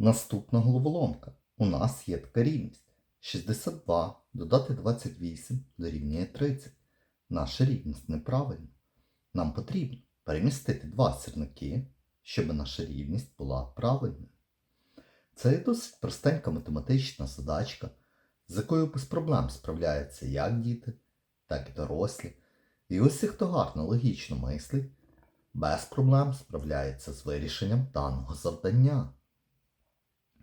Наступна головоломка. У нас є така рівність. 62 додати 28 дорівнює 30. Наша рівність неправильна. Нам потрібно перемістити два сірники, щоб наша рівність була правильною. Це є досить простенька математична задачка, з якою без проблем справляються як діти, так і дорослі. І усі, хто гарно логічно мислить, без проблем справляється з вирішенням даного завдання.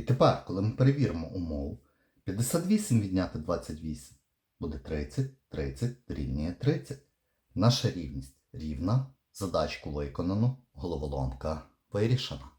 І тепер, коли ми перевіримо умову, 58 відняти 28 буде 30, 30 рівнює 30. Наша рівність рівна, задачку виконано, головоломка вирішена.